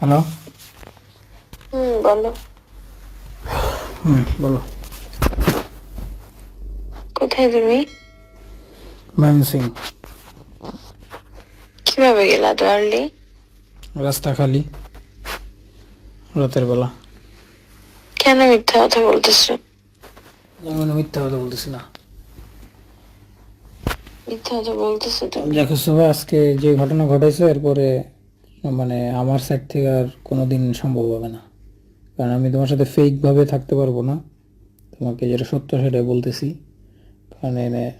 Hello হুম বলো। হুম বলো। কোথায় তুমি? ময়মন সিং কীভাবে গেলা তো আর্লি রাস্তা খালি রাতের বেলা। কেন মিথ্যা কথা বলতেছো? যেমন মিথ্যা কথা বলতেছি না। মিথ্যা কথা বলতেছো তো দেখো সবাই আজকে যে ঘটনা ঘটেছে এরপরে মানে আমার সাইড থেকে আর কোনো দিন সম্ভব হবে না। কারণ আমি তোমার সাথে ফেক ভাবে থাকতে পারব না। তোমাকে যেটা সত্য সেটাই বলতেছি। কারণ এনে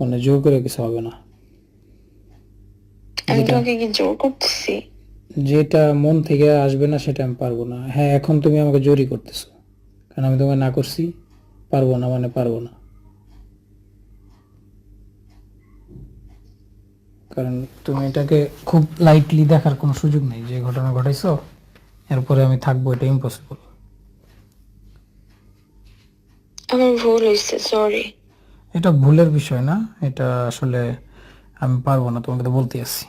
মানে জোর করে কিছু হবে না। আমি যেটা- তোমাকে কি জোর করতেছি। যেটা মন থেকে আসবে না সেটা আমি পারব না। হ্যাঁ এখন তুমি আমাকে জোরই করতেছো। কারণ আমি তোমাকে না করছি পারব না মানে পারব না। কারণ তুমি এটাকে খুব লাইটলি দেখার কোনো সুযোগ নেই। যে ঘটনা ঘটাইছো এরপরে আমি থাকব এটা ইম্পসিবল আমার ভুল হয়েছে সরি এটা ভুলের বিষয় না এটা আসলে আমি পারব না তোমাকে তো বলতে আসছি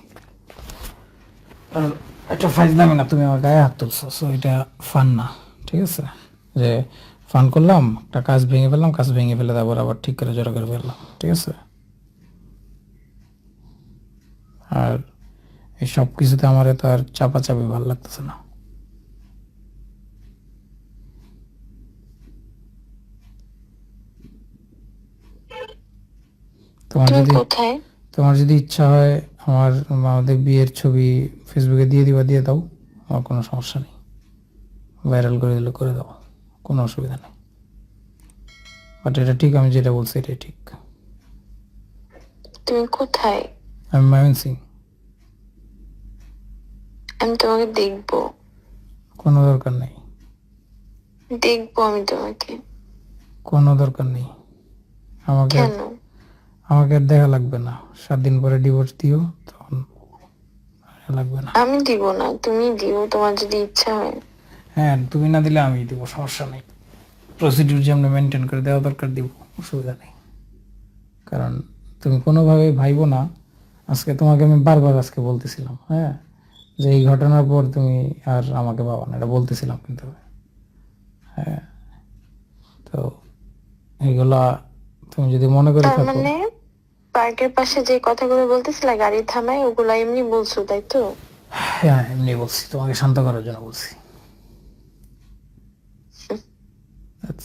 আর এটা ফাইজলামি না তুমি আমার গায়ে হাত তুলছো সো এটা ফান না ঠিক আছে? যে ফান করলাম একটা কাজ ভেঙে ফেললাম কাজ ভেঙে ফেলে তারপর আবার ঠিক করে জোড়া করে ফেললাম ঠিক আছে? আর এই সব কিছুতে আমার এত আর চাপাচাপি ভালো লাগতেছে না। তোমার যদি তোমার যদি ইচ্ছা হয় আমার আমাদের বিয়ের ছবি ফেসবুকে দিয়ে দিবা দিয়ে দাও আমার কোনো সমস্যা নেই। ভাইরাল করে দিলে করে দাও কোনো অসুবিধা নেই। বাট এটা ঠিক আমি যেটা বলছি এটাই ঠিক। তুমি কোথায়? আমি মায়ন সিং আমি তোমাকে দেখব। কোনো দরকার নেই। দেখব আমি তোমাকে। কোনো দরকার নেই। আমাকে কেন? আমাকে দেখা লাগবে না। সাত দিন পরে ডিভোর্স দিও তখন লাগবে না। আমি দিব না তুমি দিও তোমার যদি ইচ্ছা হয়। হ্যাঁ তুমি না দিলে আমি দিব সমস্যা নেই। প্রসিডিউর যেমন মেনটেন করে দেওয়া দরকার দিব অসুবিধা নেই। কারণ তুমি কোনোভাবেই ভাইবো না। আজকে তোমাকে আমি বারবার আজকে বলতেছিলাম হ্যাঁ? যে এই ঘটনার পর তুমি আর আমাকে পাবা না এটা বলতেছিলাম কিন্তু। হ্যাঁ। তো এইগুলা তুমি যদি মনে করে থাকো। মানে পার্কের পাশে যে কথাগুলো বলতেছিলা গাড়ি থামাই ওগুলো এমনি বলছো তাই তো? হ্যাঁ এমনি বলছি তোমাকে শান্ত করার জন্য বলছি।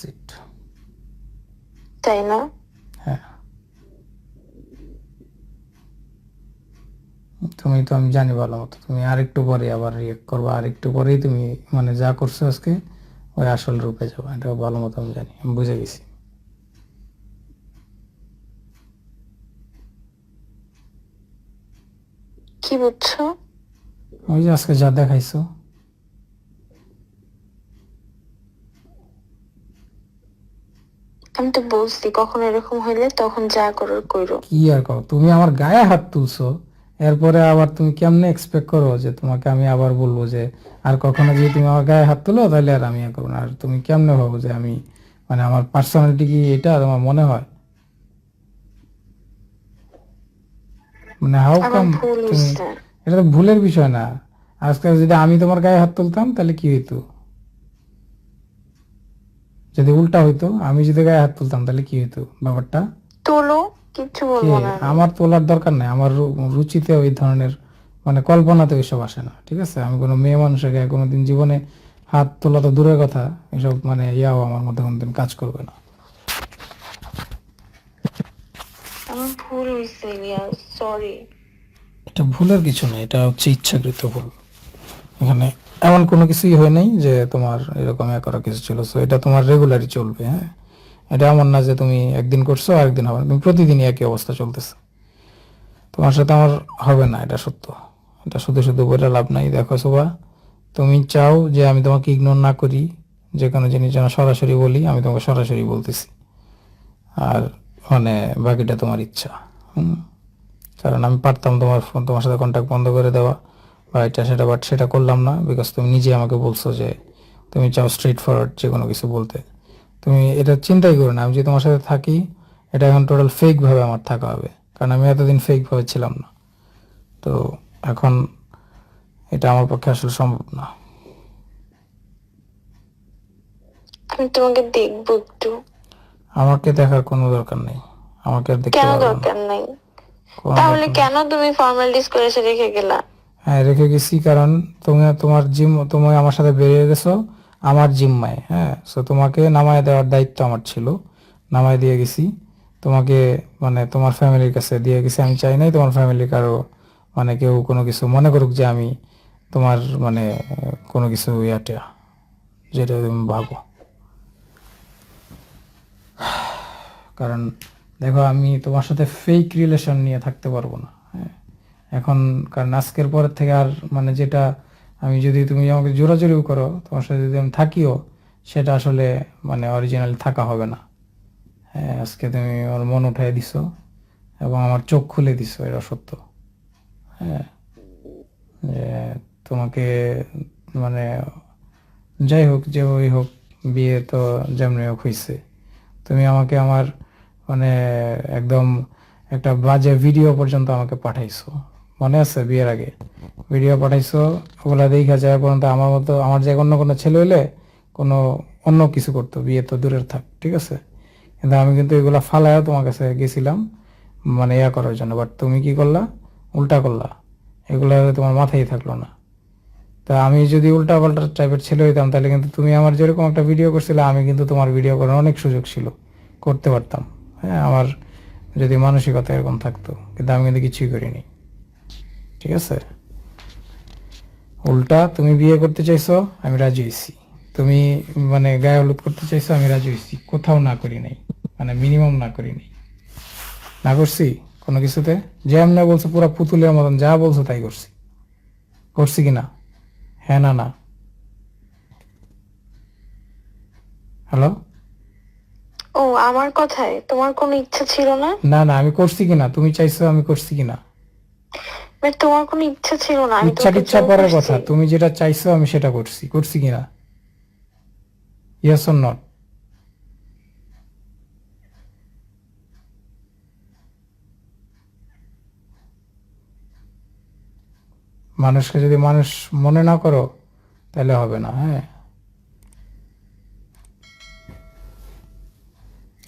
it. তাই না? হ্যাঁ। তুমি তো আমি জানি ভালো মতো। তুমি আরেকটু পরে আবার রিয়েক্ট করবা আরেকটু পরেই তুমি মানে যা করছ আজকে ওই আসল রূপে যাব। এটা ভালো মতো আমি জানি আমি বুঝে গেছি। কি বুঝছ? ওই যে আজকে যা দেখাইছো। আমি তো বলছি কখন এরকম হইলে তখন যা করার করো কি আর কও? তুমি আমার গায়ে হাত তুলছো। এরপরে আবার তুমি কেমনে এক্সপেক্ট করো যে তোমাকে আমি আবার বলব যে আর কখনো যদি তুমি আমার গায়ে হাত তুলো তাহলে আর আমি করব না। আর তুমি কেমনে ভাবো যে আমি মানে আমার পার্সোনালিটি কি এটা তোমার মনে হয়? মানে হাউ কাম তুমি এটা তো ভুলের বিষয় না। আজকে যদি আমি তোমার গায়ে হাত তুলতাম তাহলে কি হইতো? যদি উল্টা হইতো আমি যদি গায়ে হাত তুলতাম তাহলে কি হইতো ব্যাপারটা? তোলো। কিচ্ছু? বলব না। আমার তোলার দরকার নাই। আমার রুচিতে ওই ধরনের মানে কল্পনাতে ওইসব আসে না ঠিক আছে? আমি কোনো মেয়ে মানুষের গায়ে কোনোদিন জীবনে হাত তোলা তো দূরের কথা এসব মানে ইয়াও আমার মধ্যে কোনোদিন কাজ করবে না। আমার ভুল হয়েছে সরি এটা ভুলের কিছু নেই এটা হচ্ছে ইচ্ছাকৃত ভুল। এখানে এমন কোনো কিছুই হয় নাই যে তোমার এরকম এ করা কিছু ছিল। তো এটা তোমার রেগুলারই চলবে হ্যাঁ? এটা এমন না যে তুমি একদিন করছ, আরেকদিন হবে তুমি প্রতিদিনই একই অবস্থা চলতেছে। তোমার সাথে আমার হবে না, এটা সত্য। এটা শুধু শুধু বলে লাভ নাই। দেখো শোভা, তুমি চাও যে আমি তোমাকে ইগনোর না করি, যে কোনো জিনিস যেন সরাসরি বলি, আমি তোমাকে সরাসরি বলতেছি। আর মানে বাকিটা তোমার ইচ্ছা। কারণ আমি পারতাম তোমার ফোন, তোমার সাথে কন্ট্যাক্ট বন্ধ করে দেওয়া, বা এটা সেটা বাট সেটা করলাম না বিকজ তুমি নিজে আমাকে বলছো যে, তুমি চাও স্ট্রেট ফরওয়ার্ড যে কোনো কিছু বলতে। তুমি এটা চিন্তাই করো না আমি যদি তোমার সাথে থাকি এটা এখন টোটাল ফেক ভাবে আমার থাকা হবে। কারণ আমি এতদিন ফেক ভাবে ছিলাম না। তো এখন এটা আমার পক্ষে আসলে সম্ভব না। আমি তোমাকে দেখব একটু। আমাকে দেখার কোনো দরকার নেই। আমাকে আর দেখতে কেন পারবে না। দরকার নাই? কোনো তাহলে দরকার কেন তুমি ফর্মালিটিস করে এসে রেখে গেলা? হ্যাঁ রেখে গেছি কারণ তুমি তোমার জিম তুমি আমার সাথে বেরিয়ে গেছো। আমার জিম্মায় হ্যাঁ? সো তোমাকে নামায় দেওয়ার দায়িত্ব আমার ছিল। নামায় দিয়ে গেছি। তোমাকে মানে তোমার ফ্যামিলির কাছে দিয়ে গেছি। আমি চাই নাই তোমার ফ্যামিলি কারও মানে কেউ কোনো কিছু মনে করুক যে আমি তোমার মানে কোনো কিছু ইয়াটা, যেটা তুমি ভাবো। কারণ, দেখো, আমি তোমার সাথে ফেক রিলেশন নিয়ে থাকতে পারব না হ্যাঁ? এখন, কারণ আজকের পরের থেকে আর মানে যেটা আমি যদি তুমি আমাকে জোরাজুরিও করো, তোমার সাথে যদি আমি থাকিও, সেটা আসলে মানে অরিজিনাল থাকা হবে না। হ্যাঁ আজকে তুমি আমার মন উঠাই দিছো এবং আমার চোখ খুলে দিছো, এটা সত্য। হ্যাঁ যে তোমাকে মানে যাই হোক, যে ওই হোক, বিয়ে তো যেমনি হোক হয়েছে তুমি আমাকে আমার মানে একদম একটা বাজে ভিডিও পর্যন্ত আমাকে পাঠাইছো। মনে আছে বিয়ের আগে? ভিডিও পাঠাইছো, ওগুলা দেখা যায় পর্যন্ত আমার মতো, আমার যে অন্য কোনো ছেলে হলে কোনো অন্য কিছু করতো, বিয়ে তো দূরের থাক, ঠিক আছে? কিন্তু আমি কিন্তু এগুলা ফালায় তোমার কাছে গেছিলাম মানে ইয়া করার জন্য। বাট তুমি কি করলা? উল্টা করলা। এগুলা তোমার মাথায় থাকল না। তা আমি যদি উল্টা পাল্টা টাইপের ছেলে হইতাম, তাহলে কিন্তু তুমি আমার যেরকম একটা ভিডিও করছিলে, আমি কিন্তু তোমার ভিডিও করার অনেক সুযোগ ছিল। করতে পারতাম। হ্যাঁ আমার যদি মানসিকতা এরকম থাকতো, কিন্তু আমি কিন্তু কিছুই করিনি। ঠিক আছে? উল্টা তুমি বিয়ে করতে চাইছো আমি রাজি হয়েছি। তুমি মানে গায়ে হলুদ করতে চাইছো আমি রাজি হয়েছি। কোথাও না করি নাই। মানে মিনিমাম না করি নাই। না করছি কোনো কিছুতে? যে এমনি বলছো পুরো পুতুলের মতন যা বলছো তাই করছি। করছি কিনা হ্যাঁ না না। হ্যালো? ও আমার কথায় তোমার কোনো ইচ্ছা ছিল না? না না আমি করছি কিনা তুমি চাইছো আমি করছি কিনা মানে তোমার কোনো ইচ্ছা ছিল না আমি ইচ্ছা তোমাকে টিচ্ছা পরের কথা তুমি যেটা চাইছো আমি সেটা করছি করছি কিনা ইয়েস অর নট মানুষকে যদি মানুষ মনে না করো তাহলে হবে না হ্যাঁ।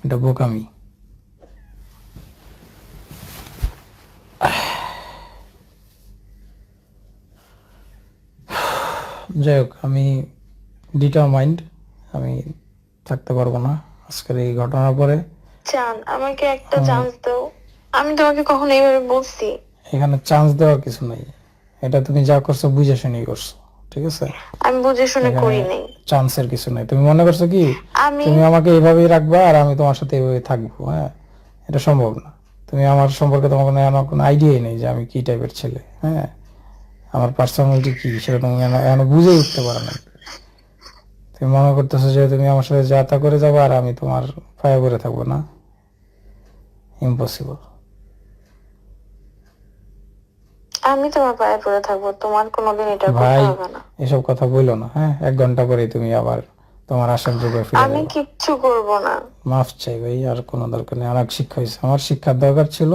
এটা বোকামি। যাই হোক আমি ডিটারমাইন্ড আমি থাকতে পারব না আজকের এই ঘটনার পরে। চান আমাকে একটা চান্স দাও। আমি তোমাকে কখনো এইভাবে বলছি। এখানে চান্স দেওয়ার কিছু নাই। এটা তুমি যা করছ বুঝে শুনেই করছ ঠিক আছে? আমি বুঝে শুনে করি নাই। চান্সের কিছু নাই। তুমি মনে করছ কি? তুমি আমাকে এইভাবেই রাখবা আর আমি তোমার সাথে এইভাবে থাকব হ্যাঁ? এটা সম্ভব না। তুমি আমার সম্পর্কে তোমার কোনো আইডিয়াই নেই যে আমি কি টাইপের ছেলে হ্যাঁ? আমার পার্সোনালিটি কি সেটা তুমি এখনো- বুঝে উঠতে পারো না। তুমি মনে করতেছো যে তুমি আমার সাথে যা তা করে যাব আর আমি তোমার পায়ে পড়ে থাকব না। ইম্পসিবল আমি তোমার পায়ে পড়ে থাকব তোমার কোনোদিন এটা করতে ভাই হবে না। এসব কথা বলল না হ্যাঁ? এক ঘণ্টা পরেই তুমি আবার তোমার আসার যোগে ফিরে আমি কিচ্ছু করব না। মাফ চাই ভাই আর কোনো দরকার নেই। অনেক শিক্ষা হয়েছে। আমার শিক্ষার দরকার ছিল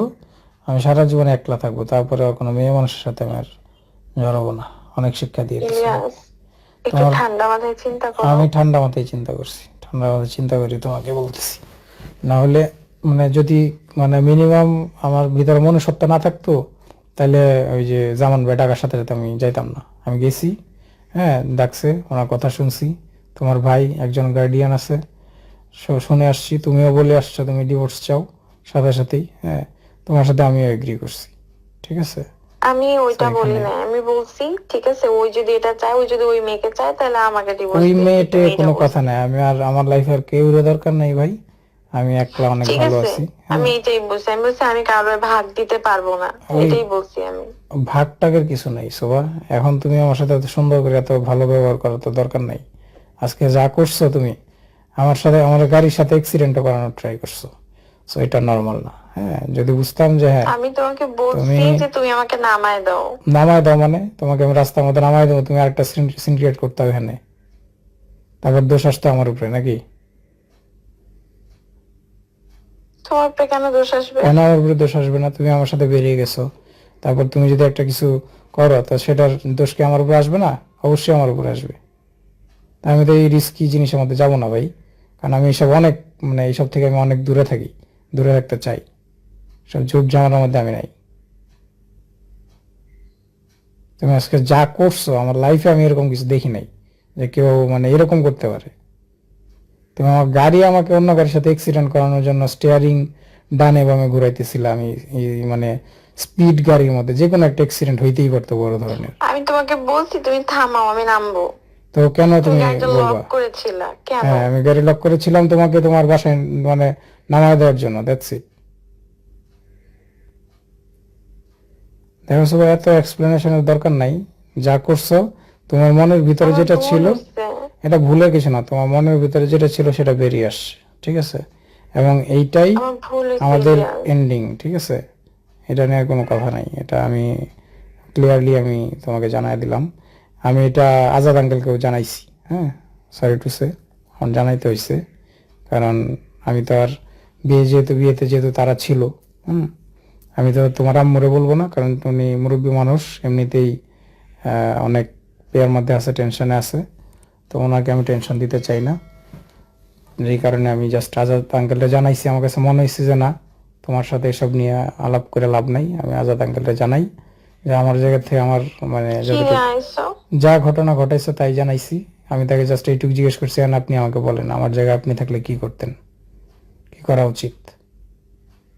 আমি সারা জীবন একলা থাকব তারপরে আর কোনো মেয়ে মানুষের সাথে জড়াবো না। অনেক শিক্ষা দিয়ে দিয়েছে। ইলিয়াস একটু ঠান্ডা মাথায় চিন্তা করো। আমি ঠান্ডা মাথায় চিন্তা করছি। ঠান্ডা মাথায় চিন্তা করি তোমাকে বলতেছি। না হলে মানে যদি মানে মিনিমাম আমার ভিতরে মনুষ্যত্ব না থাকতো তাহলে ওই যে জামান ভাই ডাকার সাথে সাথে আমি যাইতাম না। আমি গেছি হ্যাঁ ডাকছে ওনার কথা শুনছি। তোমার ভাই একজন গার্ডিয়ান আছে। শুনে আসছি। তুমিও বলে আসছো তুমি ডিভোর্স চাও। সাথে সাথেই হ্যাঁ তোমার সাথে আমিও এগ্রি করছি। ঠিক আছে? আমি ওইটা বলি না আমি বলছি ঠিক আছে ওই যদি এটা চায় ওই যদি ওই মেয়েকে চায় তাহলে আমাকে ডিভোর্স ওই মেয়েটে কোনো কথা নাই। আমি আর আমার লাইফে আর কেউ দরকার নাই ভাই। আমি একলা অনেক ভালো আছি আমি এটাই বলছি। আমি বলছি আমি কারোর ভাগ দিতে পারব না। এটাই বলছি আমি। ভাগ টাকের কিছু নাই শোভা। এখন তুমি আমার সাথে এত সুন্দর করে এত ভালো ব্যবহার করার তো দরকার নাই। আজকে যা করছ তুমি আমার সাথে আমার গাড়ির সাথে অ্যাক্সিডেন্টও করানোর ট্রাই করছ। সো এটা নর্মাল না। হ্যাঁ যদি বুঝতাম যে হ্যাঁ আমি তোমাকে বলছি যে তুমি আমাকে নামায় দাও। নামায় দাও মানে? তোমাকে আমি রাস্তার মধ্যে নামায় দেবো তুমি আরেকটা সিন ক্রিয়েট করতে হবে এখানে। তারপর দোষ আসতো আমার উপরে নাকি? তোমার উপরে কেন দোষ আসবে? কেন আমার উপরে দোষ আসবে না? তুমি আমার সাথে বেরিয়ে গেছো। তারপর তুমি যদি একটা কিছু করো তো সেটার দোষ কি আমার উপরে আসবে না? অবশ্যই আমার উপরে আসবে। আমি তো এই রিস্কি জিনিসের মধ্যে যাব না ভাই। কারণ আমি এসব অনেক মানে এইসব থেকে আমি অনেক দূরে থাকি দূরে থাকতে চাই। সব ঝুট ঝামেলার মধ্যে আমি নাই। তুমি আজকে যা করছ আমার লাইফে আমি এরকম কিছু দেখি নাই যে কেউ মানে এরকম করতে পারে। তুমি আমার গাড়ি আমাকে অন্য গাড়ির সাথে অ্যাক্সিডেন্ট করানোর জন্য স্টিয়ারিং ডানে বামে ঘুরাইতেছিলাম আমি মানে স্পিড গাড়ির মধ্যে যে কোনো একটা অ্যাক্সিডেন্ট হইতেই পারতো বড় ধরনের। আমি তোমাকে বলছি তুমি থামাও আমি নামবো। তো কেন তুমি বলবা? করেছিলা কেন? হ্যাঁ আমি গাড়ি লক করেছিলাম তোমাকে তোমার বাসায় মানে নামায় দেওয়ার জন্য দ্যাটস ইট দেখো সবাই এত এক্সপ্লেনেশনের দরকার নাই। যা করছ তোমার মনের ভিতরে যেটা ছিল এটা ভুলে কিছু না। তোমার মনের ভিতরে যেটা ছিল সেটা বেরিয়ে আসছে ঠিক আছে? এবং এইটাই আমাদের এন্ডিং ঠিক আছে? এটা নিয়ে কোনো কথা নাই। এটা আমি ক্লিয়ারলি আমি তোমাকে জানাই দিলাম। আমি এটা আজাদ আঙ্কেলকেও জানাইছি হ্যাঁ? সরি টু সে আমার জানাইতে হয়েছে কারণ আমি তো আর বিয়ে যেহেতু বিয়েতে যেহেতু তারা ছিল হুম? আমি তো তোমার আম্মুরে বলব না কারণ উনি মুরব্বী মানুষ এমনিতেই অনেক পেয়ার মধ্যে আছে টেনশনে আছে তো ওনাকে আমি টেনশন দিতে চাই না। এই কারণে আমি জাস্ট আজাদ আঙ্কেলটা জানাইছি আমার কাছে মনে হয়েছে যে না তোমার সাথে এসব নিয়ে আলাপ করে লাভ নাই আমি আজাদ আঙ্কেলটা জানাই যে আমার জায়গা থেকে আমার মানে যা ঘটনা ঘটাইছে তাই জানাইছি আমি তাকে জাস্ট এইটুকু জিজ্ঞেস করছি আর আপনি আমাকে বলেন আমার জায়গায় আপনি থাকলে কি করতেন? কি করা উচিত?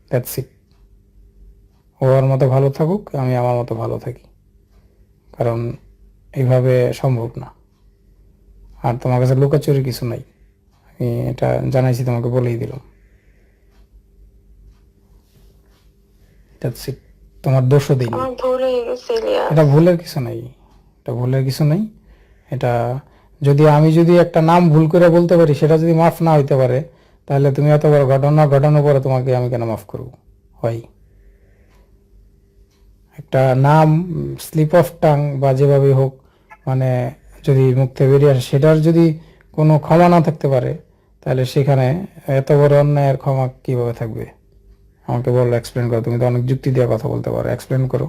দ্যাটস ইট ও ওর মতো ভালো থাকুক আমি আমার মতো ভালো থাকি। কারণ এইভাবে সম্ভব না। আর তোমার কাছে লুকাচুরি কিছু নাই। আমি এটা জানাইছি তোমাকে বলেই দিলাম। তোমার দোষও ইলিয়াস। এটা ভুলের কিছু নাই। এটা ভুলের কিছু নাই। এটা যদি আমি যদি একটা নাম ভুল করে বলতে পারি সেটা যদি মাফ না হইতে পারে তাহলে তুমি এত বড় ঘটনা ঘটানোর পরে তোমাকে আমি কেন মাফ করব? হয়। একটা নাম স্লিপ অফ টাং বা যেভাবে হোক মানে যদি থেকে বেরিয়ে আসে সেটার যদি কোনো ক্ষমা না থাকতে পারে, তাহলে সেখানে এত বড় অন্যায়ের ক্ষমা কীভাবে থাকবে? আমাকে বলো এক্সপ্লেন করো। তুমি তো অনেক যুক্তি দিয়ে কথা বলতে পারো। এক্সপ্লেন করো।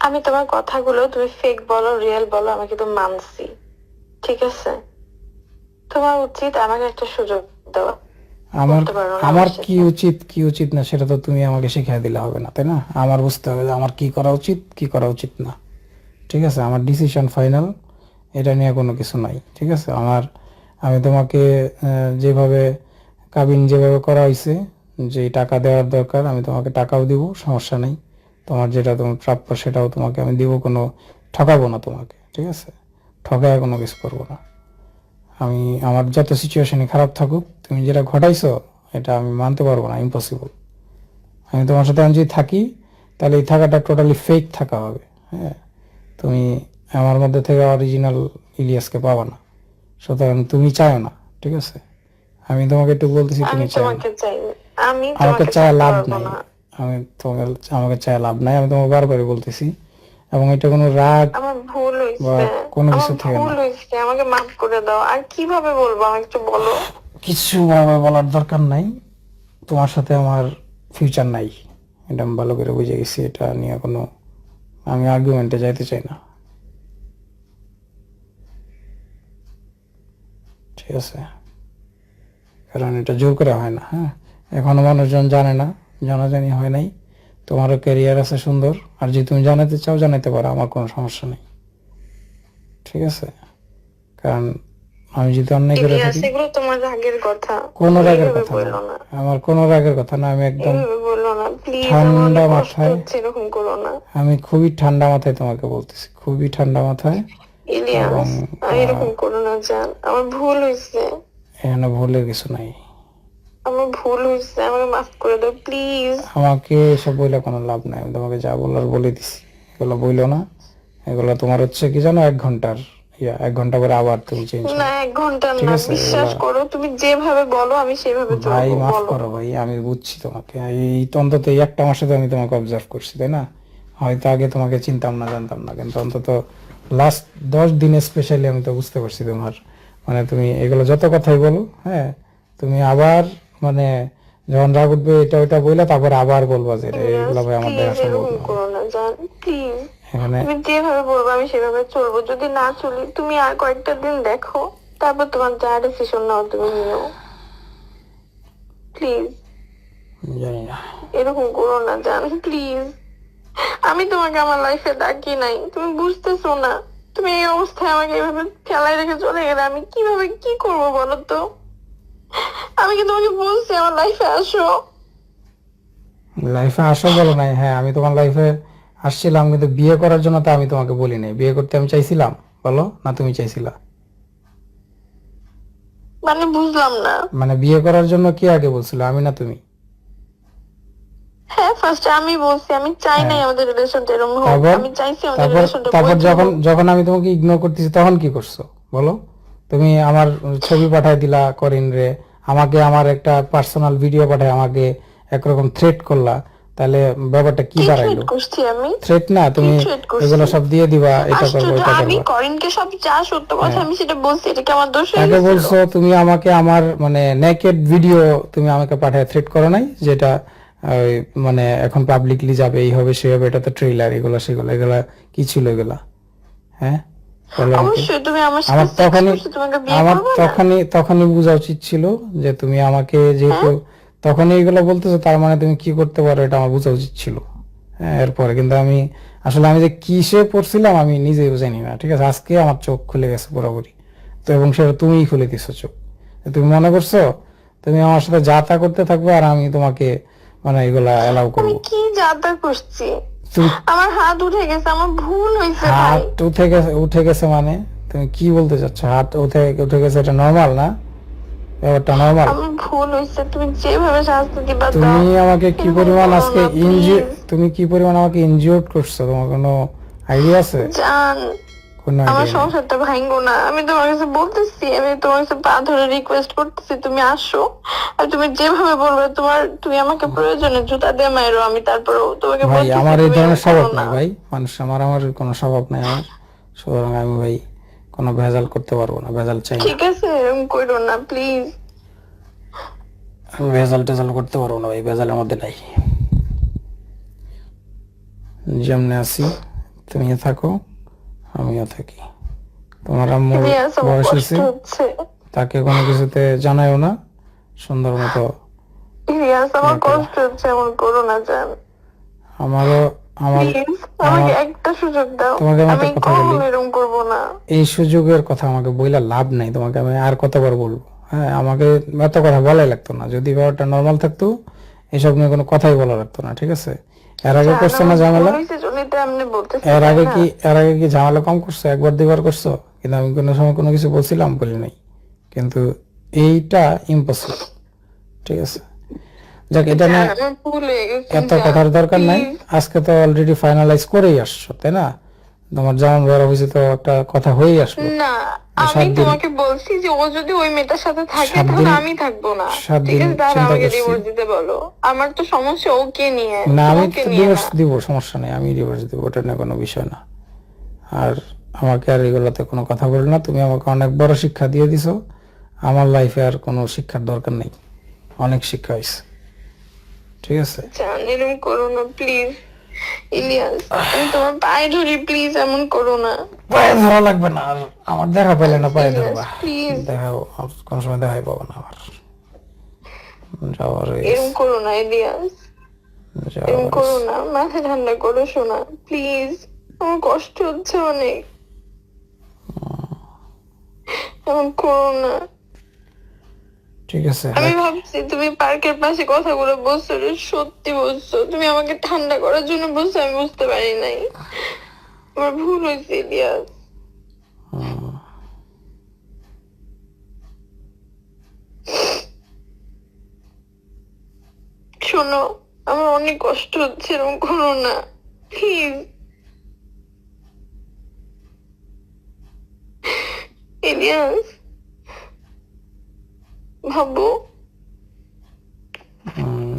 আমি তোমার কথাগুলো, তুমি ফেক বলো রিয়েল বলো, আমি কিন্তু মানছি। ঠিক আছে? তোমার উচিত আমাকে একটা সুযোগ দেওয়া। আমার আমার কি উচিত কি উচিত না সেটা তো তুমি আমাকে শিখিয়ে দিলে হবে না তাই না? আমার বুঝতে হবে যে আমার কি করা উচিত কি করা উচিত না। ঠিক আছে? আমার ডিসিশন ফাইনাল এটা নিয়ে কোনো কিছু নাই ঠিক আছে? আমার আমি তোমাকে যেভাবে কাবিন যেভাবে করা হয়েছে যে টাকা দেওয়ার দরকার আমি তোমাকে টাকাও দিব সমস্যা নেই। তোমার যেটা তোমার প্রাপ্য সেটাও তোমাকে আমি দিব কোনো ঠকাবো না তোমাকে ঠিক আছে? ঠকায় কোনো কিছু করব না। আমি আমার যত সিচুয়েশনে খারাপ থাকুক তুমি যেটা ঘটাইছো এটা আমি মানতে পারব না ইম্পসিবল আমি তোমার সাথে আমি যদি থাকি তাহলে এই থাকাটা টোটালি ফেক থাকা হবে হ্যাঁ? তুমি আমার মধ্যে থেকে অরিজিনাল ইলিয়াসকে পাবা না। সুতরাং তুমি চাও না ঠিক আছে? আমি তোমাকে একটু বলতেছি তুমি চাও চাই আমি আমাকে চায় লাভ নাই। আমি তোমাকে আমাকে চায় লাভ নাই আমি তোমাকে বারবারই বলতেছি। এবং এটা কোনো রাগ আমার ভুল বা কোনো কিছু থেকে ভুল না। আমাকে মাফ করে দাও। আর কীভাবে বলব আমাকে একটু বলো। কিছু ভাবে বলার দরকার নাই। তোমার সাথে আমার ফিউচার নাই। এটা আমি ভালো করে বুঝে গেছি, এটা নিয়ে কোনো আমি আর্গুমেন্টে যাইতে চাই না। ঠিক আছে। কারণ এটা জোর করে হয় না হ্যাঁ? এখনও মানুষজন জানে না, জানাজানি হয় নাই। তোমারও ক্যারিয়ার আছে সুন্দর, আর যদি তুমি জানাতে চাও জানাতে পারো, আমার কোনো সমস্যা নেই। ঠিক আছে? কারণ আমি যদি অন্যায় করে থাকি এগুলো তোমার রাগের কথা। কোনো রাগের কথা না। আমার কোনো রাগের কথা না আমি একদম ঠান্ডা মাথায়- এরকম করো না। আমি খুবই ঠান্ডা মাথায় তোমাকে বলতেছি খুবই ঠান্ডা মাথায় ইলিয়াস এরকম করো না জান। আমার ভুল হয়েছে। এখানে ভুলের কিছু নাই। আমার ভুল হয়েছে আমাকে মাফ করে দাও প্লিজ আমাকে এসব কোনো লাভ নাই। আমি তোমাকে যা বলার বলে দিছি। এগুলো বইলো না। এগুলো তোমার হচ্ছে কি জানো এক ঘণ্টার। ইয়া এক ঘণ্টা পরে আবার তুমি চেঞ্জ না এক ঘণ্টা না বিশ্বাস করো তুমি যেভাবে বলো আমি সেভাবে ভাই মাফ করো ভাই আমি বুঝছি তোমাকে। এই অন্তত এই একটা মাসে তো আমি তোমাকে অবজার্ভ করছি তাই না? হয়তো আগে তোমাকে চিনতাম না জানতাম না কিন্তু অন্তত লাস্ট দশ দিনে স্পেশালি আমি তো বুঝতে পারছি তোমার। মানে তুমি এগুলো যত কথাই বলো হ্যাঁ? তুমি আবার মানে যখন রাগ উঠবে এটা ওইটা বইলে তারপর আবার বলবা যে এইগুলা ভাই আমার দেখা সম্ভব না। করো এখানে তুমি যেভাবে বলব আমি সেভাবে চলবো। যদি না চলি তুমি আর কয়েকটা দিন দেখো তারপর তোমার যা ডিসিশন নাও তুমি নিও। প্লিজ জানি না। এরকম করো না জান প্লিজ আমি তোমাকে আমার লাইফে ডাকি নাই তুমি বুঝতেছো না। তুমি এই অবস্থায় আমাকে এভাবে ফেলায় রেখে চলে গেলে আমি কীভাবে কি করব বলো তো? আমি কি তোমাকে বলছি আমার লাইফে আসো? লাইফে আসো বলো নাই হ্যাঁ আমি তোমার লাইফে আসছিলাম কিন্তু বিয়ে করার জন্য তো আমি তোমাকে বলি নাই বিয়ে করতে আমি চাইছিলাম বলো? না তুমি চাইছিলা? মানে বুঝলাম না। মানে বিয়ে করার জন্য কি আগে বলছিল আমি না তুমি? হ্যাঁ ফার্স্টে আমি বলছি আমি চাই নাই আমাদের রিলেশনটা এরকম হোক। আমি চাইছি আমাদের রিলেশনটা তারপর যখন যখন আমি তোমাকে ইগনোর করতেছি তখন কি করছ? বলো। তুমি আমার ছবি পাঠায় দিলা করিন রে। আমাকে আমার একটা পার্সোনাল ভিডিও পাঠায় আমাকে একরকম থ্রেট করলা। তাহলে ব্যাপারটা কি দাঁড়াইলো করছি আমি? থ্রেট না তুমি এগুলো সব দিয়ে দিবা এটা করব এটা আমি করিনকে সব যা সত্য কথা আমি সেটা বলছি এটা কি আমার দোষ হয়ে আগে বলছো তুমি আমাকে আমার মানে নেকেড ভিডিও তুমি আমাকে পাঠায় থ্রেট করো নাই যেটা মানে এখন পাবলিকলি যাবে এই হবে সে হবে এটা তো ট্রেইলার এগুলা সেগুলো এগুলা কি ছিল এগুলা? হ্যাঁ? আমার তখনই আমার করব তখনই তখনই বোঝা উচিত ছিল যে তুমি আমাকে যেহেতু তখনই এগুলো বলতেছো তার মানে তুমি কি করতে পারো? এটা আমার বোঝা উচিত ছিল। হ্যাঁ এরপরে কিন্তু আমি আসলে আমি যে কিসে পড়ছিলাম আমি নিজেও জানি না ঠিক আছে? আজকে আমার চোখ খুলে গেছে পুরোপুরি। তো এবং সেটা তুমিই খুলে দিছো চোখ। তুমি মনে করছ তুমি আমার সাথে যা তা করতে থাকবে আর আমি তোমাকে মানে এগুলা এলাও আমি করব কি যাতা করছি? আমার হাত উঠে গেছে আমার ভুল ভাই। হাত উঠে গেছে উঠে গেছে মানে? তুমি কি বলতে চাচ্ছ? হাত উঠে উঠে গেছে এটা নর্মাল না? ব্যাপারটা নর্মাল ভুল হয়েছে তুমি যেভাবে শাস্তি দিবা তুমি আমাকে কি পরিমাণ আজকে please। তুমি কি পরিমাণ আমাকে ইনজিওর্ড করছ? তোমার কোনো আইডিয়া আছে? জান আমার সংসারটা ভাঙ্গো না। আমি তোমার কাছে বলতেছি আমি তোমার কাছে পা ধরে রিকোয়েস্ট করতেছি তুমি আসো। আর তুমি যেভাবে বলবে তোমার তুমি আমাকে প্রয়োজনে জুতা দিয়ে মাইরো আমি তারপরেও তোমাকে ভাই আমার এই ধরনের স্বভাব। নাই ভাই। মানুষ আমার আমার কোনো স্বভাব নাই আমার। সুতরাং আমি ভাই কোনো ভেজাল করতে পারব না ভেজাল চাই ঠিক আছে এরকম করো না প্লিজ আমি ভেজাল টেজাল করতে পারব না ভাই ভেজালের মধ্যে নাই। যেমনি আছি তুমিও থাকো আমিও থাকি। তোমার আম্মুর বয়স হয়েছে তাকে কোনো কিছুতে জানাইও না সুন্দর মতো করো। আমারও আমার আমাকে একটা সুযোগ দাও। তোমাকে আমি একটা কথা বলি। এরকম করব না। এই সুযোগের কথা আমাকে বইলা লাভ নাই তোমাকে আমি আর কতবার বলব? হ্যাঁ আমাকে এত কথা বলাই লাগতো না। যদি ব্যাপারটা নর্মাল থাকতো এসব নিয়ে কোনো কথাই বলা লাগতো না ঠিক আছে? এর আগে করছ না ঝামেলা? এর আগে কি এর আগে কি ঝামেলা কম করছ? একবার দুবার করছ? কিন্তু আমি কোনো সময় কোনো কিছু বলছিলাম বলি নাই। কিন্তু এইটা ইম্পসিবল ঠিক আছে? যাক এটা না হয়ে এত কথার দরকার নাই। আজকে তো অলরেডি ফাইনালাইজ করেই আসছো তাই না? তোমার যেমন বড় হয়েছে তো একটা কথা হয়েই আসলো। না আমি তোমাকে বলছি যে ও যদি ওই মেয়েটার সাথে থাকে তাহলে আমি থাকব না। ঠিক আছে তাহলে আমাকে ডিভোর্স দিতে বলো। আমার তো সমস্যা ওকে নিয়ে। না আমি ডিভোর্স দিব সমস্যা নেই আমি ডিভোর্স দিব ওটা নিয়ে কোনো বিষয় না। আর আমাকে আর এগুলোতে কোনো কথা বলো না তুমি আমাকে অনেক বড় শিক্ষা দিয়ে দিছো। আমার লাইফে আর কোনো শিক্ষার দরকার নেই। অনেক শিক্ষা হয়েছে। ঠিক আছে। জান এরকম করো না প্লিজ ইলিয়াস আমি তোমার পায়ে ধরি প্লিজ এমন করো না। পায়ে ধরা লাগবে না আর আমার দেখা পেলে না পায়ে ধরবা। দেখাও কোনো সময় দেখাই পাবো না আমার যাওয়ার এরকম করো না ইলিয়াস। এরকম করো না মাথা ঠান্ডা করো শোনা প্লিজ আমার কষ্ট হচ্ছে অনেক। এমন করো না। ঠিক আছে আমি ভাবছি তুমি পার্কের পাশে কথাগুলো বলছো সত্যি বলছো। তুমি আমাকে ঠান্ডা করার জন্য বলছো আমি বুঝতে পারি নাই। আমার ভুল হয়েছে ইলিয়াস। শোনো আমার অনেক কষ্ট হচ্ছে এরকম করো না প্লিজ। ইলিয়াস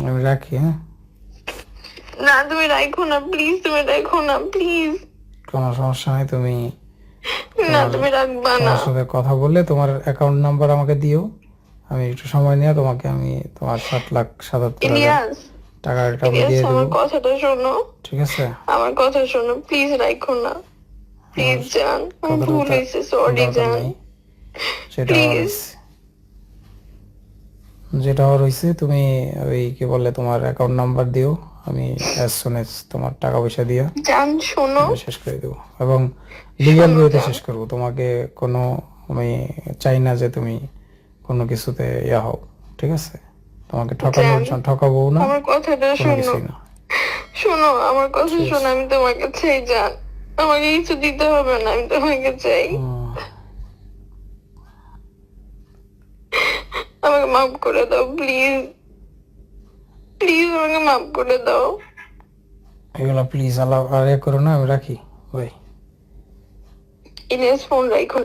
আমি রাখি হ্যাঁ? না তুমি রাখো না প্লিজ তুমি রাখো না প্লিজ কোনো সমস্যা নাই তুমি না তুমি রাখবা না। তোমার সাথে কথা বললে তোমার অ্যাকাউন্ট নাম্বার আমাকে দিও। আমি একটু সময় নিয়ে তোমাকে আমি তোমার সাত লাখ সাতাত্তর হাজার টাকাটা আমি দিয়ে আমার দেবো। কথাটা শোনো। ঠিক আছে? আমার কথা শোনো প্লিজ রাখো না। প্লিজ জান আমার কথাটা ভুল হয়েছে সরি জান। সেটা যেটা রয়েছে তুমি ওই কি বলে তোমার অ্যাকাউন্ট নাম্বার দিও আমি অ্যাজ সুন তোমার টাকা পয়সা দিয়া জান শোনো। শেষ করে দেবো। এবং লিগ্যাল ওয়েতে শেষ করব। তোমাকে কোনো আমি চাই না যে তুমি কোনো কিছুতে ইয়া হও ঠিক আছে? তোমাকে ঠকানোর ঠকাবো না আমার কথাটা শোনো। শোনো আমার কথা শোনো আমি তোমাকে চাই জান। আমাকে কিছু দিতে হবে না আমি তোমাকে চাই হুম, আমাকে মাফ করে দাও প্লিজ প্লিজ আমাকে মাফ করে দাও। এগুলো প্লিজ আল্লাহ আর করো না আমি রাখি। ভাই ইনেস ফোন রাখো।